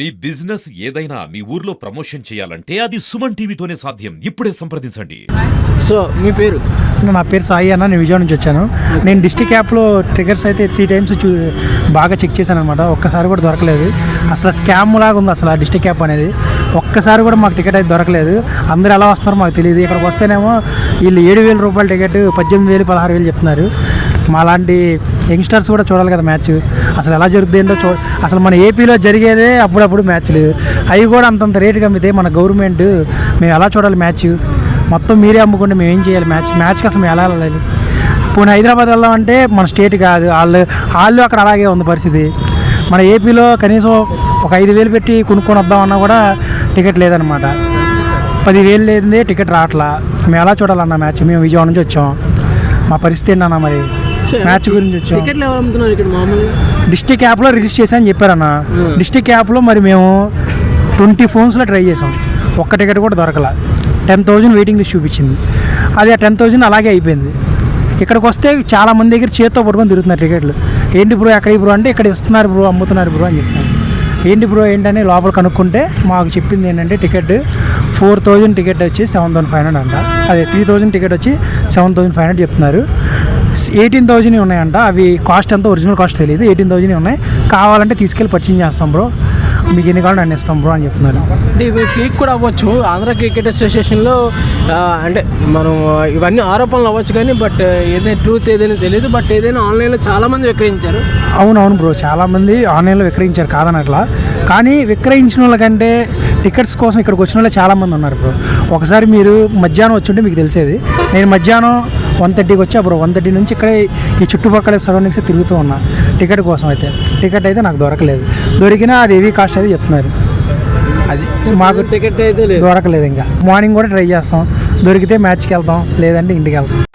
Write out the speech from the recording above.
మీ business ఏదైనా మీ ఊర్లో promotion చేయాలంటే అది సుమన్ టీవీతోనే సాధ్యం. ఇప్పుడే సంప్రదించండి. సో మీ పేరు? నా పేరు సాయి అన్న నేను విజయవాడ నుంచి వచ్చాను. నేను డిస్టిక్ యాప్లో ట్రిగర్స్ అయితే త్రీ టైమ్స్ చూ బాగా చెక్ చేశాను అనమాట ఒక్కసారి కూడా దొరకలేదు. అసలు స్కామ్ లాగా ఉంది అసలు ఆ డిస్టిక్ యాప్ అనేది. ఒక్కసారి కూడా మాకు టికెట్ అయితే దొరకలేదు. అందరూ ఎలా వస్తున్నారో మాకు తెలియదు. ఇక్కడికి వస్తేనేమో వీళ్ళు ఏడు వేల రూపాయల టికెట్ పద్దెనిమిది వేలు పదహారు వేలు చెప్తున్నారు. మాలాంటి యంగ్స్టర్స్ కూడా చూడాలి కదా మ్యాచ్. అసలు ఎలా జరుగుతుంది ఏంటో చూ అసలు మన ఏపీలో జరిగేదే అప్పుడప్పుడు మ్యాచ్లు అవి కూడా అంతంత రేటుకి అమ్మితే మన గవర్నమెంట్ మేము ఎలా చూడాలి మ్యాచ్? మొత్తం మీరే అమ్ముకుంటే మేము ఏం చేయాలి మ్యాచ్? మ్యాచ్కి అసలు మేము ఎలా వెళ్ళాలి? పోనీ హైదరాబాద్ వెళ్దామంటే మన స్టేట్ కాదు వాళ్ళు వాళ్ళు అక్కడ అలాగే ఉంది పరిస్థితి. మన ఏపీలో కనీసం ఒక ఐదు వేలు పెట్టి కొనుక్కొని వద్దామన్నా కూడా టికెట్ లేదనమాట పదివేలు లేదే టికెట్ రావట్లా. మేము ఎలా చూడాలన్న మ్యాచ్? మేము విజయవాడ నుంచి వచ్చాం. మా పరిస్థితి ఏంటన్నా మరి? మ్యాచ్ గురించి వచ్చాం. టికెట్లు ఎవరు అమ్ముతున్నారు ఇక్కడ మామూలుగా? డిస్టిక్ యాప్లో రిజిస్టర్ చేశా అని చెప్పారన్న. డిస్టిక్ యాప్లో మరి మేము ట్వంటీ ఫోన్స్లో ట్రై చేసాం ఒక్క టికెట్ కూడా దొరకల. టెన్ థౌజండ్ వెయిటింగ్ లిస్ట్ చూపించింది. అది ఆ టెన్ థౌజండ్ అలాగే అయిపోయింది. ఇక్కడికి వస్తే చాలా మంది దగ్గర చేత్తో పట్టుకొని తిరుగుతున్నారు టికెట్లు. ఏంటి బ్రో ఎక్కడ బ్రో అంటే ఇక్కడ ఇస్తున్నారు బ్రో అమ్ముతున్నారు బ్రో అని చెప్తున్నారు ఏంటి బ్రో ఏంటని లోపల కనుక్కుంటే మాకు చెప్పింది ఏంటంటే టికెట్ ఫోర్ థౌజండ్ టికెట్ వచ్చి సెవెన్ థౌసండ్ ఫైవ్ హండ్రెడ్ అంట. అదే త్రీ థౌజండ్ టికెట్ వచ్చి సెవెన్ థౌసండ్ ఫైవ్ హండ్రెడ్ చెప్తున్నారు. ఎయిటీన్ థౌజండ్ ఉన్నాయంట. అవి కాస్ట్ ఎంత? ఒరిజినల్ కాస్ట్ తెలియదు ఎయిటీన్ థౌజండ్ ఉన్నాయి. కావాలంటే తీసుకెళ్ళి పర్చేజ్ చేస్తాం బ్రో. మీకు ఎన్ని కావాలంటే అన్ని ఇస్తాం బ్రో అని చెప్తున్నారు. అంటే ఇవి ఫేక్ కూడా అవ్వచ్చు. ఆంధ్ర క్రికెట్ అసోసియేషన్లో అంటే మనం ఇవన్నీ ఆరోపణలు అవ్వచ్చు కానీ బట్ ఏదైనా ట్రూత్ ఏదైనా తెలియదు. బట్ ఏదైనా ఆన్లైన్లో చాలా మంది విక్రయించారు. అవునవును బ్రో చాలామంది ఆన్లైన్లో విక్రయించారు కాదనట్లా కానీ విక్రయించిన వాళ్ళకంటే టికెట్స్ కోసం ఇక్కడికి వచ్చిన వాళ్ళు చాలామంది ఉన్నారు బ్రో. ఒకసారి మీరు మధ్యాహ్నం వచ్చి ఉంటే మీకు తెలిసేది. నేను మధ్యాహ్నం వన్ థర్టీకి వచ్చా బ్రో. వన్ థర్టీ నుంచి ఇక్కడే ఈ చుట్టుపక్కల సరౌండింగ్స్ తిరుగుతూ ఉన్నా. టికెట్ కోసం అయితే. టికెట్ అయితే నాకు దొరకలేదు. దొరికినా అది హెవీ కాస్ట్ అది చెప్తున్నారు. అది మాకు టికెట్ అయితే లేదు. దొరకలేదు ఇంకా. మార్నింగ్ కూడా ట్రై చేస్తాం. దొరికితే మ్యాచ్కి వెళ్తాం. లేదంటే ఇంటికి వెళ్తాం.